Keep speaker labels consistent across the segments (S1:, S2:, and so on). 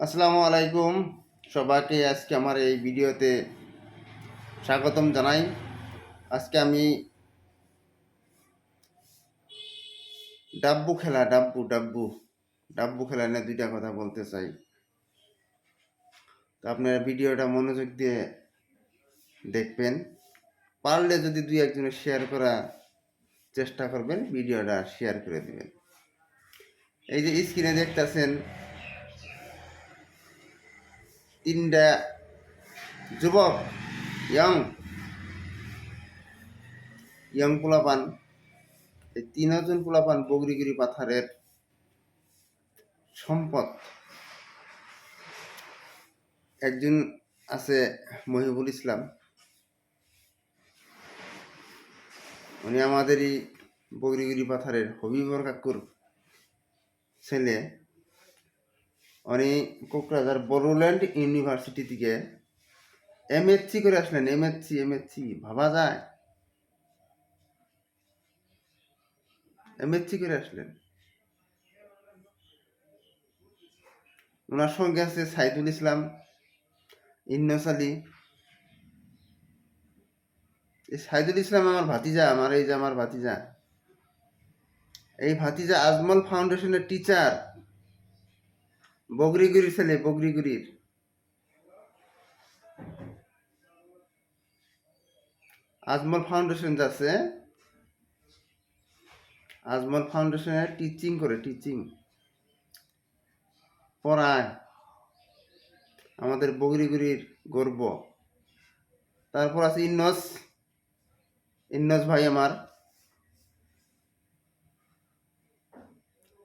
S1: আসসালামু আলাইকুম। সবাইকে আজকে আমার এই ভিডিওতে স্বাগতম জানাই। আজকে আমি ডাব্বু খেলা, ডাব্বু ডাব্বু ডাব্বু খেলা নিয়ে দুইটা কথা বলতে চাই। তো আপনারা ভিডিওটা মনোযোগ দিয়ে দেখবেন। পারলে যদি দুই একজনের শেয়ার করা চেষ্টা করবেন, ভিডিওটা শেয়ার করে দেবেন। এই যে স্ক্রিনে দেখতেছেন তিনটা যুবক, ইয়ং ইয়ং পোলাপান, এই তিনজন পোলাপান বগরিগিরি পাথারের সম্পদ। একজন আছে মহিবুল ইসলাম। উনি আমাদেরই বগরিগিরি পাথারের হবিবর কাকুর ছেলে। উনি কোকরাঝার বড়োল্যান্ড ইউনিভার্সিটি থেকে এম এমএসসি করে আসলেন এমএসসি এমএসসি ভাবা যায় এম এমএসসি করে আসলেন ওনার সঙ্গে আছে সাইদুল ইসলাম ইন্নস আলী এই সাইদুল ইসলাম আমার ভাতিজা আমার এই যে আমার ভাতিজা। এই ভাতিজা আজমল ফাউন্ডেশনের টিচার বগরিগুড়ির ছেলে বগরিগুড়ির আজমল ফাউন্ডেশন যাচ্ছে। আজমল ফাউন্ডেশনে টিচিং করে টিচিং পড়ায়। আমাদের বগরিগুড়ির গর্ব। তারপর আছে ইন্নস। ইন্নস ভাই আমার।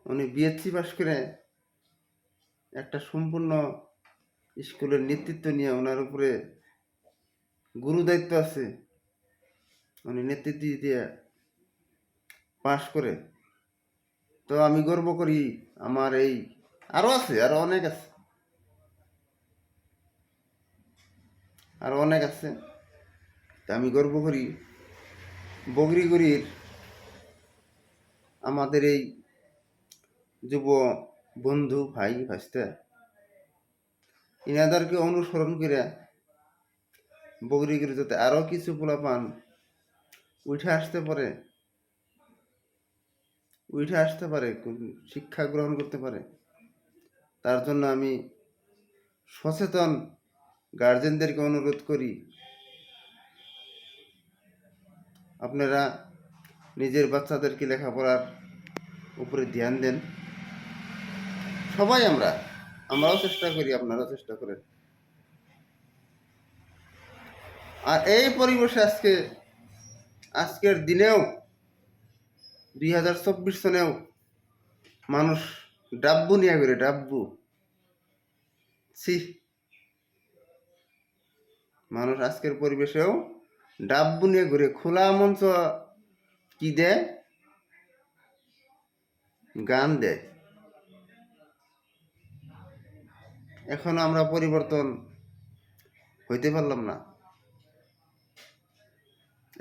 S1: উনি বিএসসি পাশ করে একটা সম্পূর্ণ স্কুলের নেতৃত্ব নিয়ে ওনার উপরে গুরু দায়িত্ব আছে। উনি নেতৃত্ব দিয়ে পাশ করে। তো আমি গর্ব করি, আমার এই আরও আছে আরও অনেক আছে। আরও অনেক আছে। তা আমি গর্ব করি বগরিগুড়ির আমাদের এই যুব বন্ধু, ভাই ভাস্তা ইনাদেরকে অনুসরণ করে বগরিগিরি যাতে আরও কিছু পোলাপান উঠে আসতে পারে, উঠে আসতে পারে শিক্ষা গ্রহণ করতে পারে, তার জন্য আমি সচেতন গার্জেনদেরকে অনুরোধ করি। আপনারা নিজের বাচ্চাদেরকে লেখাপড়ার উপরে ধ্যান দেন। সবাই আমরা। আমরাও চেষ্টা করি, আপনারাও চেষ্টা করেন। আর এই পরিবেশে আজকে, আজকের দিনেও, দুই হাজার চব্বিশ সনেও মানুষ ডাব্বু নিয়ে করে ডাব্বু। ছি। মানুষ আজকের পরিবেশেও ডাব্বু নিয়ে ঘুরে, খোলা মঞ্চ কি দেয়? গান দেয়। এখনও আমরা পরিবর্তন হইতে পারলাম না।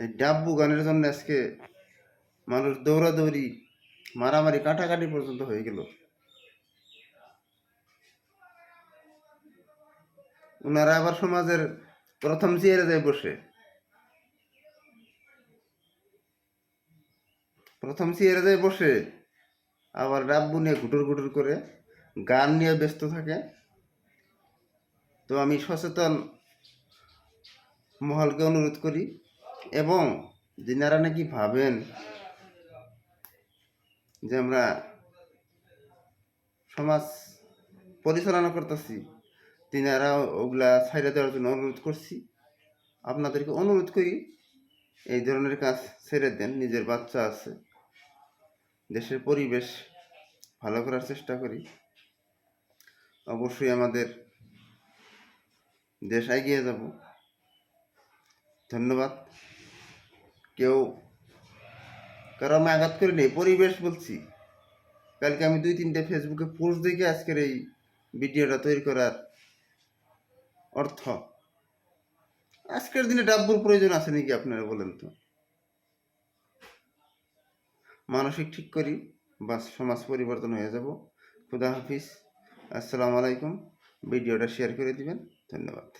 S1: এই ডাব্বু গানের জন্য আজকে মানুষ দৌড়াদৌড়ি, মারামারি, কাটাকাটি পর্যন্ত হয়ে গেল। ওনারা আবার সমাজের প্রথম চেয়ারে যায় বসে। প্রথম চেয়ারে যায় বসে, আবার ডাব্বু নিয়ে ঘুটুর ঘুটুর করে গান নিয়ে ব্যস্ত থাকে। তো আমি সচেতন মহলকে অনুরোধ করি এবং যিনারা নাকি ভাবেন যে আমরা সমাজ পরিচালনা করতেছি তিনারা ওগুলা ছাইড়ে দেওয়ার জন্য অনুরোধ করছি। আপনাদেরকে অনুরোধ করি, এই ধরনের কাজ ছেড়ে দেন, নিজের বাচ্চা আছে, দেশের পরিবেশ ভালো করার চেষ্টা করি। অবশ্যই আমাদের দেশ এগিয়ে যাব। ধন্যবাদ। কেউ কারও আমি আঘাত করি নেই, পরিবেশ বলছি। কালকে আমি দুই তিনটে ফেসবুকে পোস্ট দেখে আজকের এই ভিডিওটা তৈরি করার অর্থ। আজকের দিনে ডাব্বুর প্রয়োজন আছে নাকি আপনারা বলেন তো? মানসিক ঠিক করি বা সমাজ পরিবর্তন হয়ে যাব। খুদা হাফিজ। আসসালামু আলাইকুম। ভিডিওটা শেয়ার করে দিবেন। ধন্যবাদ